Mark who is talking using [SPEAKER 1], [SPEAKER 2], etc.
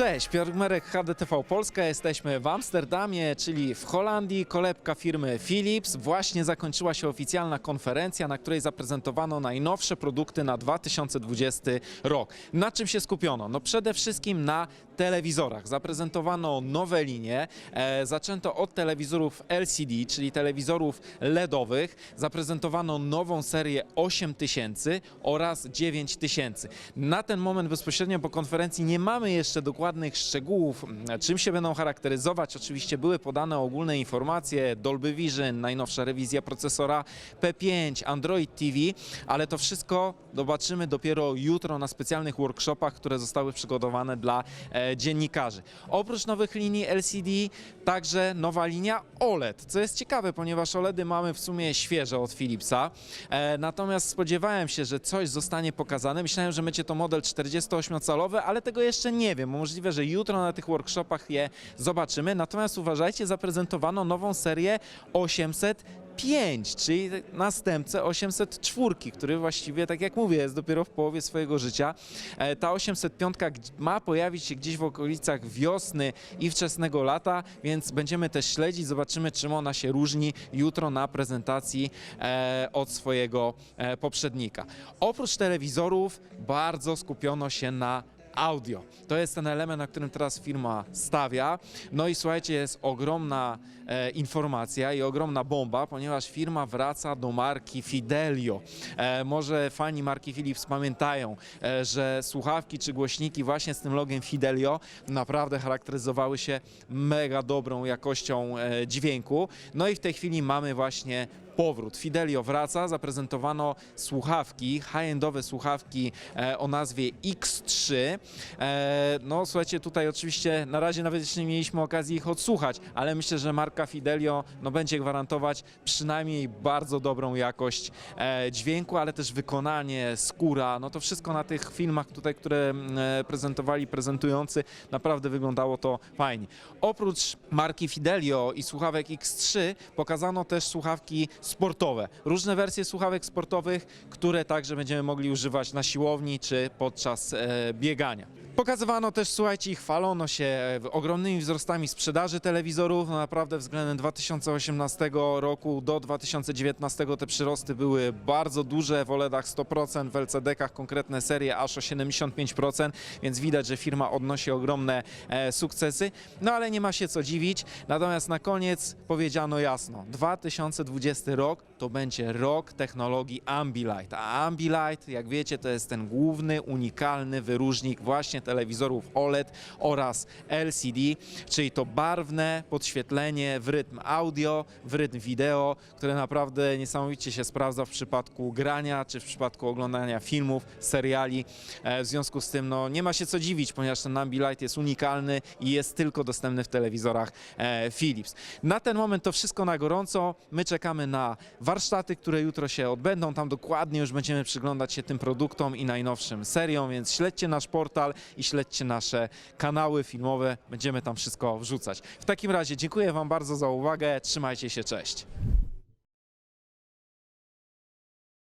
[SPEAKER 1] Cześć, Piotr Gmerek, HDTV Polska. Jesteśmy w Amsterdamie, czyli w Holandii. Kolebka firmy Philips. Właśnie zakończyła się oficjalna konferencja, na której zaprezentowano najnowsze produkty na 2020 rok. Na czym się skupiono? No przede wszystkim na telewizorach. Zaprezentowano nowe linie. E, zaczęto od telewizorów LCD, czyli telewizorów LEDowych. Zaprezentowano nową serię 8000 oraz 9000. Na ten moment bezpośrednio po konferencji nie mamy jeszcze dokładnych szczegółów, m, czym się będą charakteryzować. Oczywiście były podane ogólne informacje, Dolby Vision, najnowsza rewizja procesora P5, Android TV, ale to wszystko zobaczymy dopiero jutro na specjalnych workshopach, które zostały przygotowane dla e, dziennikarzy. Oprócz nowych linii LCD, także nowa linia OLED, co jest ciekawe, ponieważ OLEDy mamy w sumie świeże od Philipsa. E, natomiast spodziewałem się, że coś zostanie pokazane. Myślałem, że będzie to model 48-calowy, ale tego jeszcze nie wiem. Możliwe, że jutro na tych workshopach je zobaczymy. Natomiast uważajcie, zaprezentowano nową serię 800 5, czyli następcę 804, który właściwie, tak jak mówię, jest dopiero w połowie swojego życia. E, Ta 805 gdź- ma pojawić się gdzieś w okolicach wiosny i wczesnego lata, więc będziemy też śledzić, zobaczymy czym ona się różni jutro na prezentacji e, od swojego e, poprzednika. Oprócz telewizorów bardzo skupiono się na audio. To jest ten element, na którym teraz firma stawia. No i słuchajcie, jest ogromna e, informacja i ogromna bomba, ponieważ firma wraca do marki Fidelio. E, może fani marki Philips pamiętają, e, że słuchawki czy głośniki właśnie z tym logiem Fidelio naprawdę charakteryzowały się mega dobrą jakością e, dźwięku. No i w tej chwili mamy właśnie powrót. Fidelio wraca, zaprezentowano słuchawki, high-endowe słuchawki e, o nazwie X3. E, no słuchajcie, tutaj oczywiście na razie nawet jeszcze nie mieliśmy okazji ich odsłuchać, ale myślę, że marka Fidelio no, będzie gwarantować przynajmniej bardzo dobrą jakość e, dźwięku, ale też wykonanie, skóra, no to wszystko na tych filmach tutaj, które mm, prezentowali prezentujący, naprawdę wyglądało to fajnie. Oprócz marki Fidelio i słuchawek X3 pokazano też słuchawki sportowe. Różne wersje słuchawek sportowych, które także będziemy mogli używać na siłowni czy podczas e, biegania. Pokazywano też, słuchajcie, i chwalono się e, ogromnymi wzrostami sprzedaży telewizorów. No naprawdę względem 2018 roku do 2019 te przyrosty były bardzo duże. W OLEDach 100%, w LCD-kach konkretne serie aż o 75%, więc widać, że firma odnosi ogromne e, sukcesy. No ale nie ma się co dziwić. Natomiast na koniec powiedziano jasno, 2020 rok to będzie rok technologii Ambilight. A Ambilight, jak wiecie, to jest ten główny, unikalny wyróżnik właśnie telewizorów OLED oraz LCD, czyli to barwne podświetlenie w rytm audio, w rytm wideo, które naprawdę niesamowicie się sprawdza w przypadku grania czy w przypadku oglądania filmów, seriali. E, W związku z tym no, nie ma się co dziwić, ponieważ ten Ambilight jest unikalny i jest tylko dostępny w telewizorach e, Philips. Na ten moment to wszystko na gorąco. My czekamy na warsztaty, które jutro się odbędą. Tam dokładnie już będziemy przyglądać się tym produktom i najnowszym seriom, więc śledźcie nasz portal i śledźcie nasze kanały filmowe. Będziemy tam wszystko wrzucać. W takim razie dziękuję Wam bardzo za uwagę. Trzymajcie się, cześć.